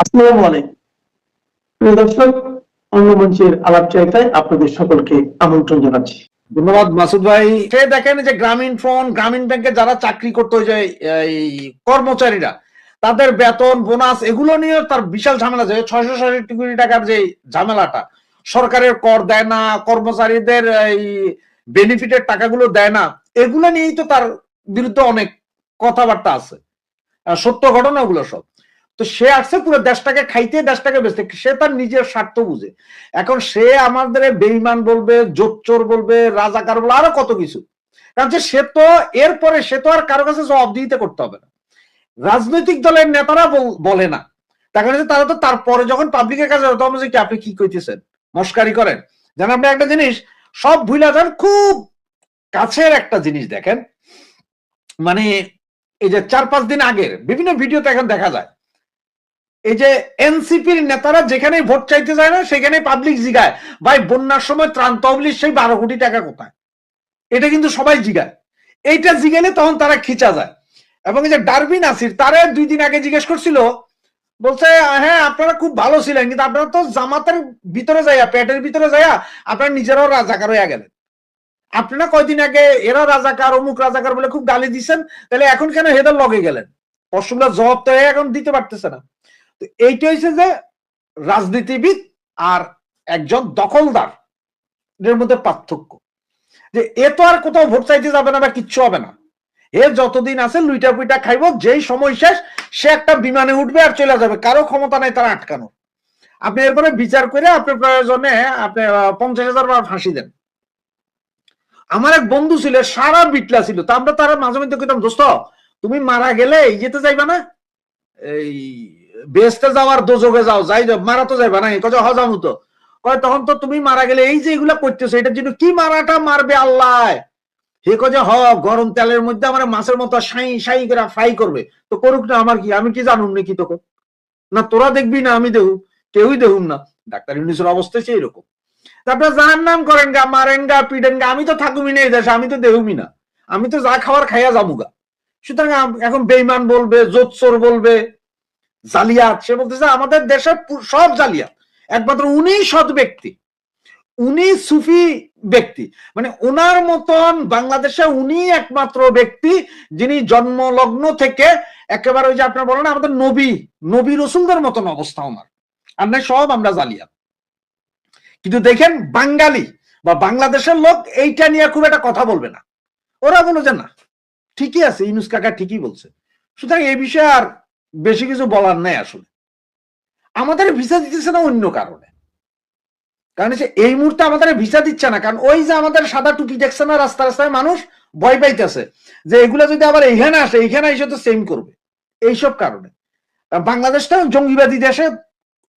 আসসালামু আলাইকুম। প্রিয় দর্শক অন্য মঞ্চের আলাপ চাইতায় আপনাদের সকলকে আমন্ত্রণ জানাচ্ছি। ধন্যবাদ মাসুদ ভাই। সে দেখেন যে গ্রামীণ ফোন গ্রামীণ ব্যাংকে যারা চাকরি করতে যে এই কর্মচারীরা তাদের বেতন বোনাস এগুলো নিয়ে তার বিশাল ঝামেলা যে ছয়শো ষাট কোটি টাকার যে ঝামেলাটা সরকারের কর দেয় না কর্মচারীদের এই বেনিফিটের টাকাগুলো দেয় না এগুলো নিয়েই তো তার বিরুদ্ধে অনেক কথাবার্তা আছে। সত্য ঘটনা ওগুলো সব। তো সে আসছে, পুরো দেশটাকে খাইতে, দেশটাকে বেচতে। সে তার নিজের স্বার্থ বুঝে। এখন সে আমাদের বেইমান বলবে, জোচ্চোর বলবে, রাজাকার বলবে, আরও কত কিছু। কারণ সে তো, এরপরে সে তো আর কারও কাছে জবাবদিহিতে করতে হবে না। রাজনৈতিক দলের নেতারা বলে না। তার কারণে তারা তো তারপরে যখন পাবলিকের কাছে তখন বলছে কি, আপনি কি কইতেছেন? মস্কারি করেন। যেন আপনি একটা জিনিস, সব ভুলা যান, খুব কাছের একটা জিনিস দেখেন। মানে এই যে চার পাঁচ দিন আগের, বিভিন্ন ভিডিওতে এখন দেখা যায়। এই যে এনসিপির নেতারা যেখানে ভোট চাইতে যায় না সেখানে পাবলিক জিগায়। ভাই, বন্যার সময় ত্রাণ তহবিলের সেই বারো কোটি টাকা কোথায়? এটা কিন্তু সবাই জিগায়। এইটা জিগাইলে তখন তারা খিচা যায়। এবং এই যে ডারবিন আসির, তারে দুই দিন আগে জিজ্ঞেস করছিল, বলছে হ্যাঁ আপনারা খুব ভালো ছিলেন, কিন্তু আপনারা তো জামাতের ভিতরে যাইয়া, পেটের ভিতরে যাইয়া, আপনারা নিজেরাও রাজাকার হইয়া গেলেন। আপনারা কয়দিন আগে এরা রাজাকার, অমুক রাজাকার বলে খুব গালি দিচ্ছেন তাহলে এখন কেন হেদার লগে গেলেন? প্রশ্নগুলো জবাব তো এখন দিতে পারতেছে না। তো এইটা হচ্ছে যে রাজনীতিবিদ আর একজন দখলদার এর মধ্যে পার্থক্য। যে এ তো আর কোথাও ভোট চাইতে যাবে না বা কিচ্ছু হবে না। এ যতদিন আছে লুইটা পুইটা খাইব, যেই সময় শেষ, সে একটা বিমানে উঠবে আর চলে যাবে। কারও ক্ষমতা নাই তারা আটকানো আপনি এরপরে বিচার করে আপনার প্রয়োজনে আপনি পঞ্চাশ হাজার বার ফাঁসি দেন। আমার এক বন্ধু ছিল, সারা বিটলা ছিল। তা আমরা তারা মাঝে মধ্যে কইতাম, দোস্ত, তুমি মারা গেলে এই যেতে যাইবা না? এই বেসতে যাওয়ার দোজকে যাও, যাই যাও, মারা তো যাইবা না কত হজামু তো। কয়, তখন তো তুমি মারা গেলে এই যে এগুলা করতেছো, এটার জন্য কি মারাটা মারবে আল্লাহ? হে কয়ে হ, গরম তেলের মধ্যে আমার মাছের মতো সাই সাই করে ফ্রাই করবে। তো করুক না আমার কি, আমি কি জানুম নাকি তোকে? না, তোরা দেখবি না, আমি দেখুম কেউই দেখুম না। ডাক্তার ইউনিসের অবস্থা সেই রকম। তারপরে যার নাম করেন গা মারেন গা পিটেন গা আমি তো থাকুমি না এই দেশে, আমি তো দেখুমি না। আমি তো যা খাওয়ার খাইয়া যামুগা। সুতরাং এখন বেইমান বলবে, জোৎসর বলবে জালিয়াত, সে বলতেছে, আমাদের দেশের সব জালিয়াত। একমাত্র উনি সৎ ব্যক্তি। উনি সুফি ব্যক্তি। মানে ওনার মতন বাংলাদেশে উনি একমাত্র ব্যক্তি যিনি জন্মলগ্ন থেকে একেবারে ওই যে আপনার বলেন আমাদের নবী নবী রসুলদের মতন অবস্থা আমরা সব আমরা জালিয়াত। কিন্তু দেখেন, বাঙালি বা বাংলাদেশের লোক এইটা নিয়ে খুব একটা কথা বলবে না। ওরা বলে যে, না, ঠিকই আছে, ইনুস কাকা ঠিকই বলছে। সুতরাং এই বিষয়ে আর বেশি কিছু বলার নাই আসলে। আমাদের ভিসা দিতেছে না অন্য কারণে। কারণ হচ্ছে এই মুহূর্তে আমাদের ভিসা দিচ্ছে না। কারণ ওই যে আমাদের সাদা টুপি দেখছে না, রাস্তা রাস্তায় মানুষ ভয় পাইতেছে যে এগুলা যদি আবার এইখানে আসে, এইখানে এসে তো সেম করবে। এইসব কারণে। বাংলাদেশটা জঙ্গিবাদী দেশে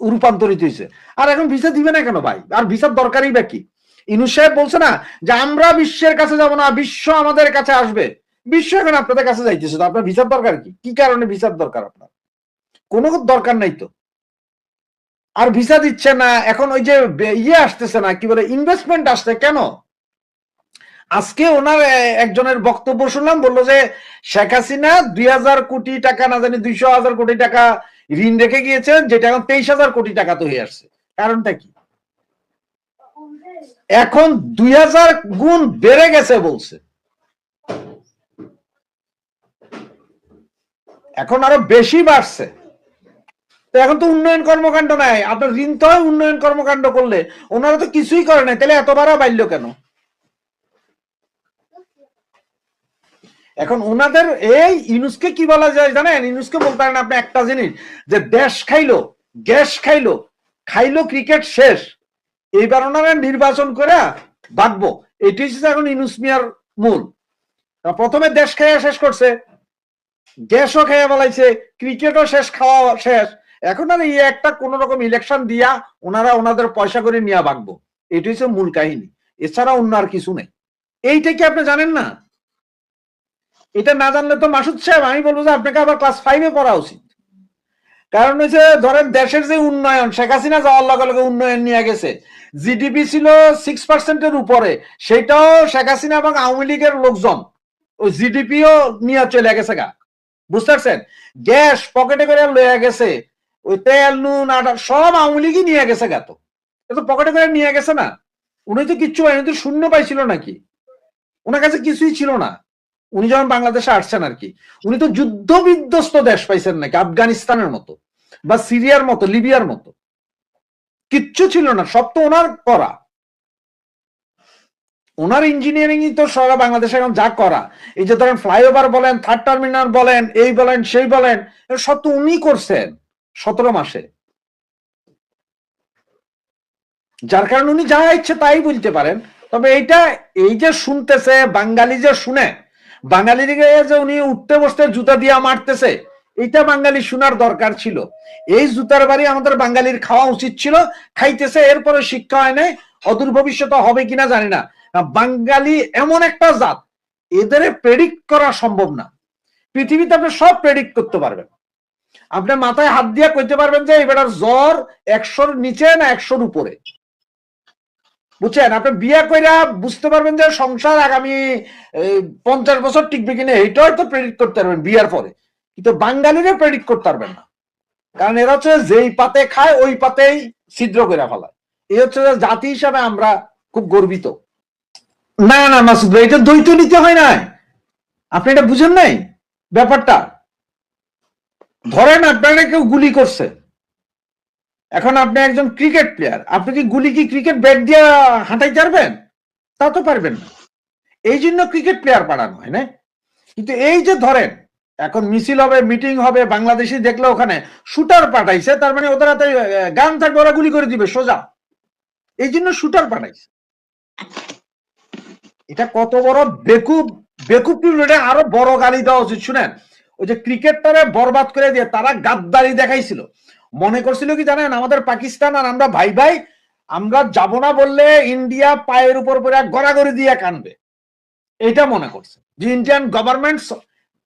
রূপান্তরিত হয়েছে আর এখন ভিসা দিবে না কেন ভাই? আর ভিসার দরকারই বা কি? ইনুস সাহেব বলছে না যে আমরা বিশ্বের কাছে যাব না, বিশ্ব আমাদের কাছে আসবে। বিশ্ব এখন আপনাদের কাছে যাইতেছে। তো আপনার ভিসার দরকার কি? কি কারণে ভিসার দরকার আপনার? কোনো দরকার নাই তো। আর ভিসা দিচ্ছে না, এখন ওই যে ইয়ে আসতেছে না, কি বলে ইনভেস্টমেন্ট আসছে, কেন? আজকে ওনার একজনের বক্তব্য শুনলাম, বলল যে শেখ হাসিনা দুই হাজার কোটি টাকা, না জানি দুইশো হাজার কোটি টাকা ঋণ রেখে গিয়েছেন যেটা এখন তেইশ হাজার কোটি টাকা তো হয়ে আসছে। কারণটা কি? এখন দুই হাজার গুণ বেড়ে গেছে বলছে। এখন আরও বেশি বাড়ছে। তো এখন তো উন্নয়ন কর্মকাণ্ড নাই। আপনার ঋণ তো উন্নয়ন কর্মকাণ্ড করলে। ওনারা তো কিছুই করে নাই। তাহলে এত বাড়া বাড়লো কেন? এখন ওনাদের এই ইনুসকে কি বলা যায় জানেন? ইউনুসকে বলতে পারেন আপনি একটা জিনিস, যে দেশ খাইলো, গ্যাস খাইলো খাইলো ক্রিকেট শেষ। এইবার ওনারা নির্বাচন করে ভাগবো এটি হচ্ছে এখন ইনুস মিয়ার মূল। প্রথমে দেশ খাইয়া শেষ করছে। গ্যাসও খাইয়া বলাইছে, ক্রিকেটও শেষ খাওয়া শেষ। এখন আর এই একটা কোন রকম ইলেকশন দিয়া ওনারা ওনাদের পয়সা করে নিয়ে ভাগবো এটি হচ্ছে মূল কাহিনী। এছাড়া অন্য আর কিছু নেই। এইটা কি আপনি জানেন না? এটা না জানলে তো মাসুদ সাহেব, আমি বলব যে আপনাকে আবার ক্লাস ফাইভে পড়া উচিত। কারণ হচ্ছে ধরেন দেশের যে উন্নয়ন, শেখ হাসিনা যাওয়ার লগে লগে উন্নয়ন নিয়ে গেছে। জিডিপি ছিল সিক্স পার্সেন্টের উপরে। সেটাও শেখ হাসিনা এবং আওয়ামী লীগের লোকজন ওই জিডিপিও নিয়ে চলে গেছে গা। বুঝতে পারছেন? গ্যাস পকেটে করে লয়ে গেছে। ওই তেল, নুন আটা সব আওয়ামী লীগই নিয়ে গেছে গাত এ তো পকেটে করে নিয়ে গেছে না। উনি তো কিচ্ছু পাইনি তো শূন্য পাইছিল নাকি? ওনার কাছে কিছুই ছিল না। উনি যখন বাংলাদেশে আসছেন আর কি, উনি তো যুদ্ধ বিধ্বস্ত দেশ পাইছেন নাকি, আফগানিস্তানের মতো বা সিরিয়ার মতো, লিবিয়ার মতো। কিচ্ছু ছিল না, সব তো ওনার করা। ওনার ইঞ্জিনিয়ারিং তো সারা বাংলাদেশে এখন যা করা। এই যে ধরেন ফ্লাইওভার বলেন থার্ড টার্মিনাল বলেন, এই বলেন, সেই বলেন সব তো উনি করছেন। সতেরো মাসে। যার কারণে উনি যা ইচ্ছে তাই বলতে পারেন। তবে এইটা, এই যে শুনতেছে, বাঙালি যে শুনে বাঙালিকে যে উনি উঠতে বসতে জুতা দিয়া মারতেছে, এইটা বাঙালি শোনার দরকার ছিল। এই জুতার বাড়ি আমাদের বাঙালির খাওয়া উচিত ছিল, খাইতেছে, এরপরে শিক্ষা হয় নাই, অদূর ভবিষ্যতে হবে কিনা জানি না। বাঙালি এমন একটা জাত এদের প্রেডিক্ট করা সম্ভব না। পৃথিবীতে আপনি সব প্রেডিক্ট করতে পারবেন। আপনি মাথায় হাত দিয়ে কইতে পারবেন যে এবার জ্বর একশোর নিচে না একশোর উপরে? বুঝছেন? আপনি বিয়ে কইরা বুঝতে পারবেন যে সংসার আগামী পঞ্চাশ বছর টিকবে কিনা এইটা হয়তো প্রেডিক্ট করতে পারবেন বিয়ার পরে। কিন্তু বাঙালিরা প্রেডিক্ট করতে পারবেন না। কারণ এরা হচ্ছে যেই পাতে খায়, ওই পাতেই ছিদ্র করে ফেলায়। এই হচ্ছে জাতি হিসাবে আমরা খুব গর্বিত। না না, মাসুদ ভাই, এটা দ্বৈত নিতে হয় না আপনি এটা বুঝেন নাই ব্যাপারটা? ধরেন আপনারা কেউ গুলি করছে। এখন আপনি একজন ক্রিকেট প্লেয়ার আপনি কি গুলি কি ক্রিকেট ব্যাট দিয়ে হাঁটাই পারবেন? তা তো পারবেন না। এই জন্য ক্রিকেট প্লেয়ার পাঠানো হয়, না? কিন্তু এই যে ধরেন, এখন মিছিল হবে মিটিং হবে, বাংলাদেশি দেখলে ওখানে, শুটার পাঠাইছে, তার মানে ওদের হাতে গান থাকবে, ওরা গুলি করে দিবে, সোজা। এই জন্য শুটার পাঠাইছে। এটা কত বড় বেকুব বেকুব আরও বড় গালি দেওয়া উচিত, শুনেন। ওই যে ক্রিকেটটারে বরবাদ করে দিয়ে তারা গাদ্দারি দেখাইছিল। মনে করছিল কি জানেন? আমাদের পাকিস্তান আর আমরা ভাই ভাই, আমরা যাব না বললে ইন্ডিয়া পায়ের উপর পরে গড়াগড়ি দিয়ে কানবে। এটা মনে করছে। যে ইন্ডিয়ান গভর্নমেন্ট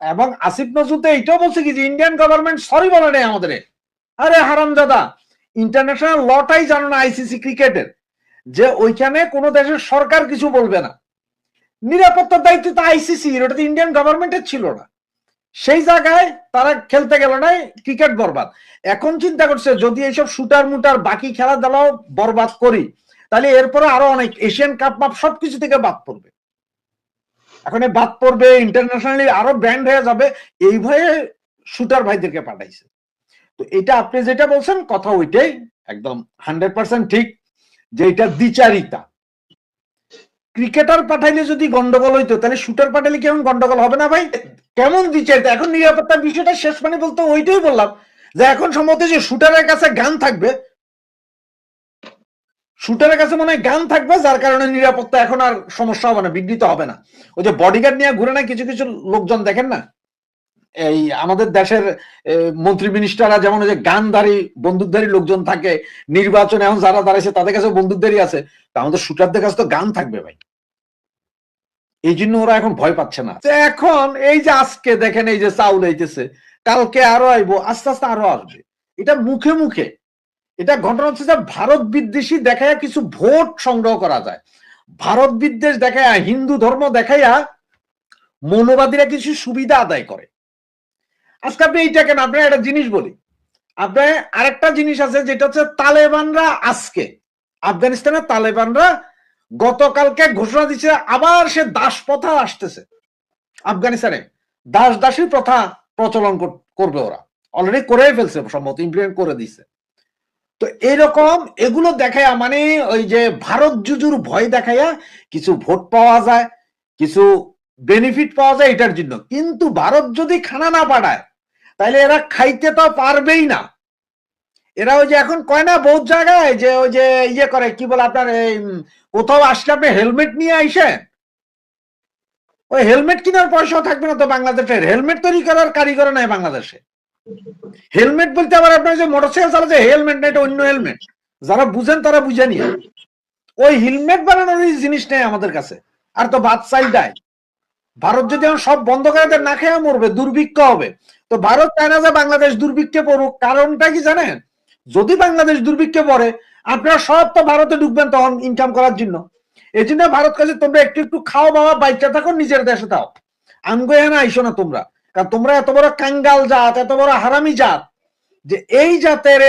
এবং আসিফ নজরুল তো এইটাও বলছে কি যে ইন্ডিয়ান গভর্নমেন্ট সরি বলে নেই আমাদের আরে হারাম হারামজাদা ইন্টারন্যাশনাল লটাই জানো না আইসিসি ক্রিকেটের? যে ওইখানে কোনো দেশের সরকার কিছু বলবে না। নিরাপত্তার দায়িত্ব তো আইসিসি ওটা তো ইন্ডিয়ান গভর্নমেন্টের ছিল না। সেই জায়গায় তারা খেলতে গেল না ক্রিকেট বরবাদ। এখন চিন্তা করছে, যদি এইসব শুটার মুটার বাকি খেলাধুলাও বরবাদ করি, তাহলে এরপরে আরও অনেক এশিয়ান কাপ মাপ সবকিছু থেকে বাদ পড়বে। এখন বাদ পড়বে ইন্টারন্যাশনালি আরও ব্র্যান্ড হয়ে যাবে, এই ভয়ে শুটার ভাইদেরকে পাঠাইছে। তো এটা আপনি যেটা বলছেন, কথা ওইটাই, একদম হান্ড্রেড পার্সেন্ট ঠিক, যে এটা দ্বিচারিতা। ক্রিকেটার পাঠাইলে যদি গন্ডগোল হইতো, তাহলে শুটার পাঠাইলে কেমন গন্ডগোল হবে না ভাই? কেমন দিচ্ছে এখন নিরাপত্তার বিষয়টা শেষ মানে বলতে ওইটাই বললাম যে এখন সম্ভবত যে শুটারের কাছে গান থাকবে, শুটারের কাছে মনে হয় গান থাকবে, যার কারণে নিরাপত্তা এখন আর সমস্যা হবে না, বিঘ্নিত হবে না। ওই যে বডিগার্ড নিয়ে ঘুরে না কিছু কিছু লোকজন দেখেন না? এই আমাদের দেশের মন্ত্রী মিনিস্টাররা যেমন যে গানধারী, বন্দুকধারী লোকজন থাকে, নির্বাচনে এখন যারা দাঁড়াইছে তাদের কাছে বন্দুকধারী আছে। আমাদের শুটারদের কাছে তো গান থাকবে ভাই। এই জন্য ওরা এখন ভয় পাচ্ছে না। এখন এই যে আজকে দেখেন এই যে চাউল হইতেছে কালকে আরও আইবো, আস্তে আস্তে আরও আসবে। এটা মুখে মুখে। এটা ঘটনা হচ্ছে যে ভারত বিদ্বেষী দেখাইয়া কিছু ভোট সংগ্রহ করা যায়। ভারত বিদ্বেষ দেখাইয়া, হিন্দু ধর্ম দেখাইয়া মৌলবাদীরা কিছু সুবিধা আদায় করে। আজকে আপনি এইটা কেন? আপনার একটা জিনিস বলি। আপনার আরেকটা জিনিস আছে, যেটা হচ্ছে তালেবানরা আজকে আফগানিস্তানের তালেবানরা গতকালকে ঘোষণা দিচ্ছে আবার সে দাস প্রথা আসতেছে আফগানিস্তানে। দাস দাসী প্রথা প্রচলন কর- করবে ওরা। অলরেডি করে ফেলছে, সম্ভবত ইমপ্লিমেন্ট করে দিছে। তো এরকম এগুলো দেখায়া মানে ওই যে ভারত জুজুর ভয় দেখাইয়া কিছু ভোট পাওয়া যায়, কিছু বেনিফিট পাওয়া যায়, এটার জন্য। কিন্তু ভারত যদি খানা না পাঠায় তাহলে এরা খাইতে তো পারবেই না। এরা ওই যে এখন কয় না বহুত জায়গায় যে ওই যে ইয়ে করে, কি বলে আপনার এই কোথাও আসলে আপনি হেলমেট নিয়ে আইসেন? ওই হেলমেট কেনার পয়সাও থাকবে না তো বাংলাদেশের। হেলমেট তৈরি করার কারিগর নাই বাংলাদেশে। হেলমেট বলতে আবার আপনার যে মোটরসাইকেল চালাচ্ছে হেলমেট না, এটা অন্য হেলমেট। যারা বুঝেন তারা বুঝে নিয়ে। ওই হেলমেট বানানোর জিনিস নেই আমাদের কাছে। আর তো ভাত চাই দেয় ভারত যদি এখন সব বন্ধ করে দেয়, না খেয়ে মরবে, দুর্ভিক্ষ হবে। তো ভারত চায় না যে বাংলাদেশ দুর্ভিক্ষে পড়ুক, কারণটা কি জানেন? যদি বাংলাদেশ দুর্ভিক্ষে পড়ে, আপনারা সব তো ভারতে ঢুকবেন তখন ইনকাম করার জন্য। এই জন্য ভারত কাছে তোমরা একটু একটু খাও বাবা, বাইচা থাকো, নিজের দেশে থাও। আমগো এখানে আইসো না তোমরা। কারণ তোমরা এত বড় কাঙ্গাল জাত, এত বড় হারামি জাত, যে এই জাতের